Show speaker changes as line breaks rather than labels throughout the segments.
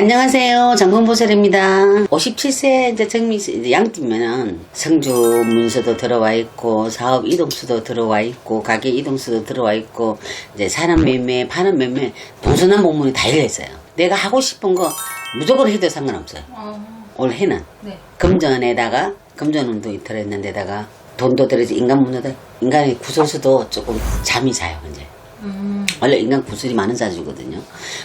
안녕하세요. 장군보살입니다. 57세 이제 정미 양띠면은 성주 문서도 들어와 있고 사업 이동수도 들어와 있고 가게 이동수도 들어와 있고 이제 사람 매매, 파는 매매, 동서남 목문이 다 열려 있어요. 내가 하고 싶은 거 무조건 해도 상관없어요. 올해는
네.
금전에다가 금전운도 들어있는 데다가 돈도 들어있지 인간 문제도 인간의 구설수도 조금 잠이 자요 이제.
음.
원래 인간 구슬이 많은 사주거든요.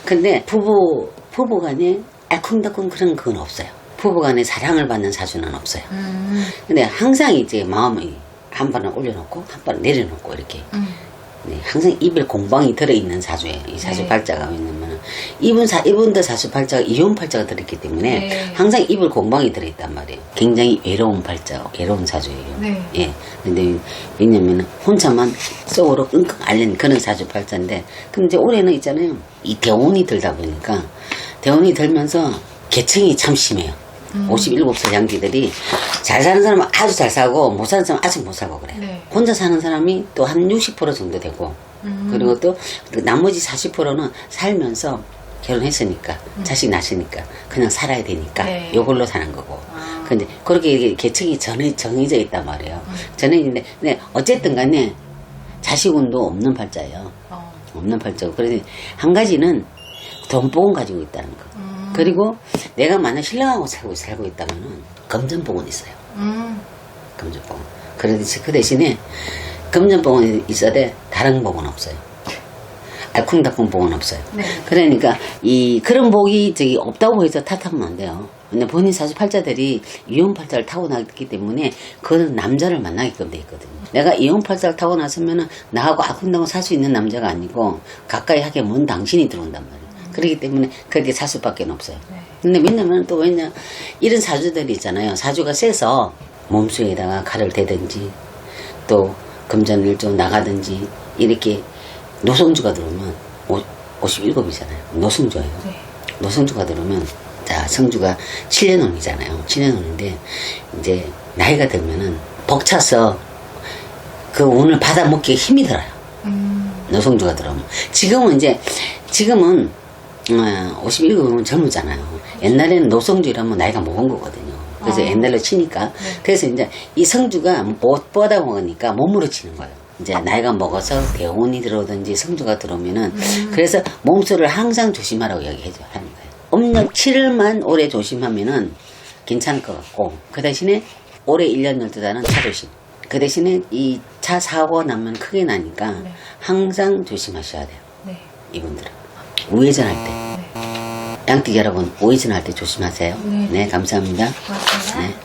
근데 부부 부부 간에 알콩달콩 그런 건 없어요. 부부 간에 사랑을 받는 사주는 없어요.
음.
근데 항상 이제 마음이 한 번은 올려놓고 한 번은 내려놓고 이렇게
음.
네, 항상 입에 공방이 들어있는 사주예요. 이 사주
네.
팔자가 왜냐면 이분 사 이분도 사주 팔자가 이혼 팔자가 들어있기 때문에
네.
항상 입을 공방이 들어있단 말이에요. 굉장히 외로운 팔자, 외로운 사주예요.
네.
예. 근데 왜냐면 혼자만 속으로 끙끙 앓는 그런 사주 팔자인데 근데 이제 올해는 있잖아요. 이 대운이 들다 보니까 대운이 들면서 계층이 참 심해요.
음.
57살 양기들이 잘 사는 사람은 아주 잘 사고 못 사는 사람은 아직 못 살고 그래요.
네.
혼자 사는 사람이 또 한 60% 정도 되고
음.
그리고 또 나머지 40%는 살면서 결혼했으니까
음.
자식 낳으니까 그냥 살아야 되니까
네.
요걸로 사는 거고
아.
근데 그렇게 계층이 전해 정해져 있단 말이에요
음.
전해있는데 근데 어쨌든 간에 자식운도 없는 팔자예요
어.
없는 팔자고 그래서 한 가지는 돈복은 가지고 있다는 거
음.
그리고 내가 만약 신랑하고 살고, 살고 있다면은 금전복은 있어요
음.
금전복은 그래서 그 대신에 금전복은 있어도 다른 복은 없어요 알콩달콩 복은 없어요
네.
그러니까 이 그런 복이 저기 없다고 해서 탓하면 안 돼요. 근데 본인 사실 팔자들이 이혼 팔자를 타고 났기 때문에 그는 남자를 만나게끔 돼 있거든요. 내가 이혼 팔자를 타고 났으면은 나하고 아픈 다고 살 수 있는 남자가 아니고 가까이 하게 먼 당신이 들어온단 말이에요. 그렇기 때문에 그렇게 살 수밖에 없어요.
네.
근데 왜냐면 또 왜냐 이런 사주들이 있잖아요. 사주가 세서 몸수에다가 칼을 대든지 또 금전을 좀 나가든지 이렇게 노성주가 들어오면 57이잖아요. 노성주예요.
네.
노성주가 들어오면 자 성주가 7년 운이잖아요. 7년 운인데 이제 나이가 들면은 벅차서 그 운을 받아먹기에 힘이 들어요.
음.
노성주가 들어오면 지금은 이제 지금은 어, 51금은 젊잖아요. 옛날에는 노성주 이러면 나이가 먹은 거거든요. 그래서
아.
옛날로 치니까 그래서 이제 이 성주가 못 뻗어 먹으니까 몸으로 치는 거예요. 이제 나이가 먹어서 대운이 들어오든지 성주가 들어오면은 그래서 몸수를 항상 조심하라고 얘기해줘 하는 거예요. 음력 7일만 오래 조심하면은 괜찮을 것 같고 그 대신에 올해 1년 12달은 차 조심. 그 대신에 이 차 사고 나면 크게 나니까
네.
항상 조심하셔야 돼요.
네.
이분들은 우회전 할 때
네.
양띠 여러분 우회전 할 때 조심하세요.
네.
네 감사합니다.
고맙습니다.
네.